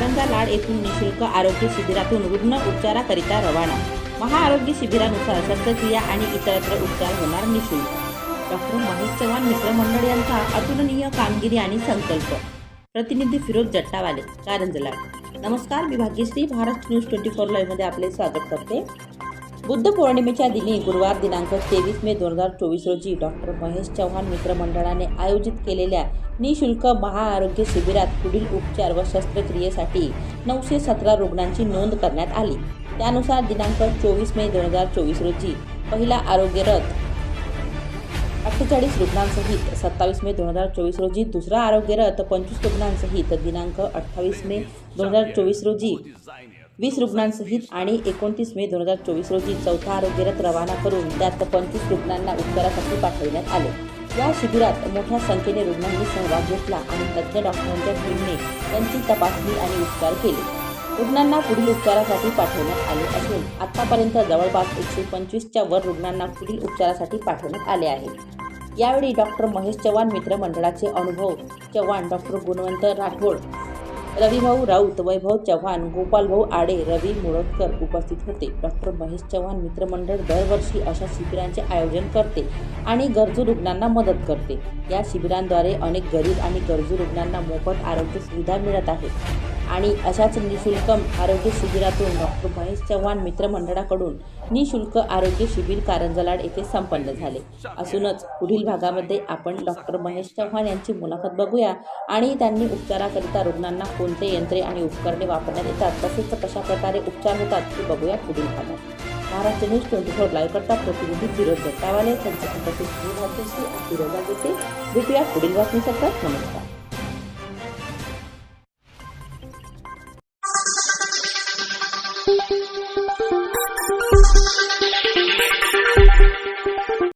येथून निशुल्क आरोग्य शिबिरातून रुग्ण उपचाराकरिता रवाना. महाआरोग्य शिबिरानुसार शस्त्रक्रिया आणि इतरत्र उपचार होणार निशुल्क. डॉक्टर महेश चव्हाण मित्रमंडळ यांचा अतुलनीय कामगिरी आणि संकल्प. प्रतिनिधी फिरोज जट्टावाले कारंजला. नमस्कार मी Bhagyashree Maharashtra news twenty four लाईव्हमध्ये आपले स्वागत करते. बुद्ध पौर्णिमेच्या दिनी गुरुवार दिनांक तेवीस मे दोन हजार चोवीस रोजी डॉक्टर महेश चव्हाण मित्रमंडळाने आयोजित केलेल्या निशुल्क महाआरोग्य शिबिरात पुढील उपचार व शस्त्रक्रियेसाठी नऊशे सतरा रुग्णांची नोंद करण्यात आली. त्यानुसार दिनांक चोवीस मे दोन हजार चोवीस रोजी पहिला आरोग्य रथ अठ्ठेचाळीस रुग्णांसहित सत्तावीस मे दोन हजार चोवीस रोजी दुसरा आरोग्य रथ पंचवीस रुग्णांसहित दिनांक अठ्ठावीस मे दोन हजार चोवीस रोजी वीस रुग्णांसहित आणि एकोणतीस मे दोन हजार चोवीस रोजी चौथा आरोग्य रथ रवाना करून त्यात पंचवीस रुग्णांना उपचारासाठी पाठविण्यात आले. या शिबिरात मोठ्या संख्येने रुग्णांनी सहभाग घेतला आणि तज्ज्ञ डॉक्टरांच्या टीमने त्यांची तपासणी आणि उपचार केले. रुग्णांना पुढील उपचारासाठी पाठवण्यात आले असून आतापर्यंत जवळपास एकशे पंचवीसच्या वर रुग्णांना पुढील उपचारासाठी पाठवण्यात आले आहे. यावेळी डॉक्टर महेश चव्हाण मित्रमंडळाचे अनुभव चव्हाण डॉक्टर गुणवंत राठोड रविभाऊ राऊत वैभव चव्हाण गोपालभाऊ आडे रवी मुळतकर उपस्थित होते. डॉक्टर महेश चव्हाण मित्रमंडळ दरवर्षी अशा शिबिरांचे आयोजन करते आणि गरजू रुग्णांना मदत करते. या शिबिरांद्वारे अनेक गरीब आणि गरजू रुग्णांना मोफत आरोग्य सुविधा मिळत आहेत आणि अशाच निशुल्क आरोग्य शिबिरातून डॉक्टर महेश चव्हाण मित्रमंडळाकडून निशुल्क आरोग्य शिबिर कारंजलाड येथे संपन्न झाले. असूनच पुढील भागामध्ये आपण डॉक्टर महेश चव्हाण यांची मुलाखत बघूया आणि त्यांनी उपचाराकरिता रुग्णांना कोणते यंत्रे आणि उपकरणे वापरण्यात येतात तसेच कशा प्रकारे उपचार होतात ते बघूया पुढील भागात. Maharashtra news twenty four live करता प्रतिनिधी फिरोज दत्तावाले त्यांचे उपस्थित मी भाग्यश्री फिरोजा घेते भेटूया पुढील बातमीसत्र नमस्कार.